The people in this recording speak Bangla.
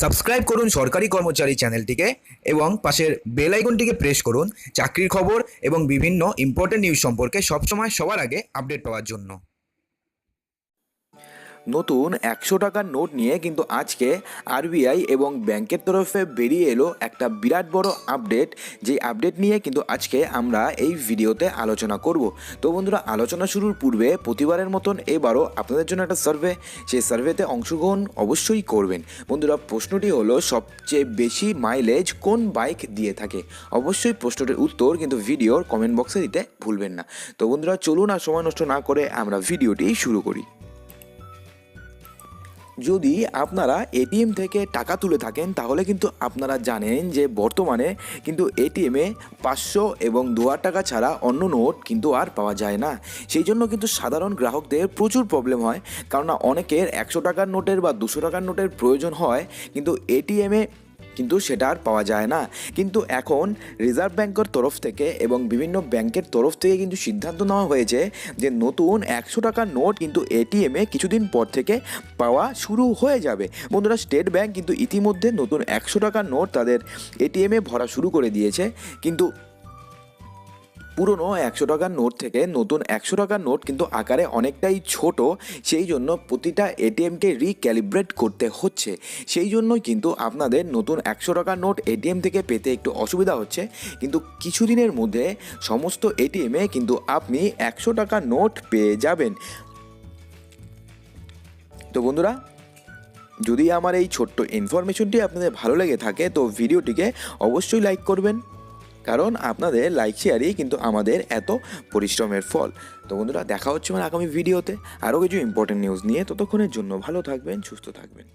সাবস্ক্রাইব করুন সরকারি কর্মচারী চ্যানেলটিকে এবং পাশের বেল আইকনটিকে প্রেস করুন চাকরির খবর এবং বিভিন্ন ইম্পর্টেন্ট নিউজ সম্পর্কে সবসময় সবার আগে আপডেট পাওয়ার জন্য। নতুন একশো টাকার নোট নিয়ে কিন্তু আজকে আরবিআই এবং ব্যাংকের তরফে বেরিয়ে এলো একটা বিরাট বড় আপডেট। যে আপডেট নিয়ে কিন্তু আজকে আমরা এই ভিডিওতে আলোচনা করব। তো বন্ধুরা, আলোচনা শুরুর পূর্বে প্রতিবারের মতন এবারও আপনাদের জন্য একটা সার্ভে। সেই সার্ভেতে অংশগ্রহণ অবশ্যই করবেন। বন্ধুরা, প্রশ্নটি হলো, সবচেয়ে বেশি মাইলেজ কোন বাইক দিয়ে থাকে? অবশ্যই প্রশ্নটির উত্তর কিন্তু ভিডিওর কমেন্ট বক্সে দিতে ভুলবেন না। তো বন্ধুরা, চলুন আর সময় নষ্ট না করে আমরা ভিডিওটি শুরু করি। যদি আপনারা এটিএম থেকে টাকা তুলে থাকেন, তাহলে কিন্তু আপনারা জানেন যে বর্তমানে কিন্তু এটিএমে পাঁচশো এবং দু হাজার টাকা ছাড়া অন্য নোট কিন্তু আর পাওয়া যায় না। সেই জন্য কিন্তু সাধারণ গ্রাহকদের প্রচুর প্রবলেম হয়। কারণ অনেকের একশো টাকার নোটের বা দুশো টাকার নোটের প্রয়োজন হয়, কিন্তু এটিএমে কিন্তু সেটা আর পাওয়া যায় না। কিন্তু এখন রিজার্ভ ব্যাংকের তরফ থেকে এবং বিভিন্ন ব্যাংকের তরফ থেকে কিন্তু সিদ্ধান্ত নেওয়া হয়েছে যে নতুন একশো টাকার নোট কিন্তু এটিএমে কিছুদিন পর থেকে পাওয়া শুরু হয়ে যাবে। বন্ধুরা, স্টেট ব্যাংক কিন্তু ইতিমধ্যে নতুন একশো টাকার নোট তাদের এটিএমে ভরা শুরু করে দিয়েছে। কিন্তু পুরনো একশো টাকার নোট থেকে নতুন একশো টাকার নোট কিন্তু আকারে অনেকটাই ছোট। সেই জন্য প্রতিটা এটিএমকে রিক্যালিব্রেট করতে হচ্ছে। সেই জন্যই কিন্তু আপনাদের নতুন একশো টাকার নোট এটিএম থেকে পেতে একটু অসুবিধা হচ্ছে। কিন্তু কিছুদিনের মধ্যে সমস্ত এটিএমে কিন্তু আপনি একশো টাকার নোট পেয়ে যাবেন। তো বন্ধুরা, যদি আমার এই ছোট্ট ইনফরমেশনটি আপনাদের ভালো লেগে থাকে, তো ভিডিওটিকে অবশ্যই লাইক করবেন। কারণ আপনাদের লাইক শেয়ারই কিন্তু আমাদের এত পরিশ্রমের ফল। তো বন্ধুরা, দেখা হচ্ছে আমার আগামী ভিডিওতে আরও কিছু ইম্পর্টেন্ট নিউজ নিয়ে। ততক্ষণের জন্য ভালো থাকবেন, সুস্থ থাকবেন।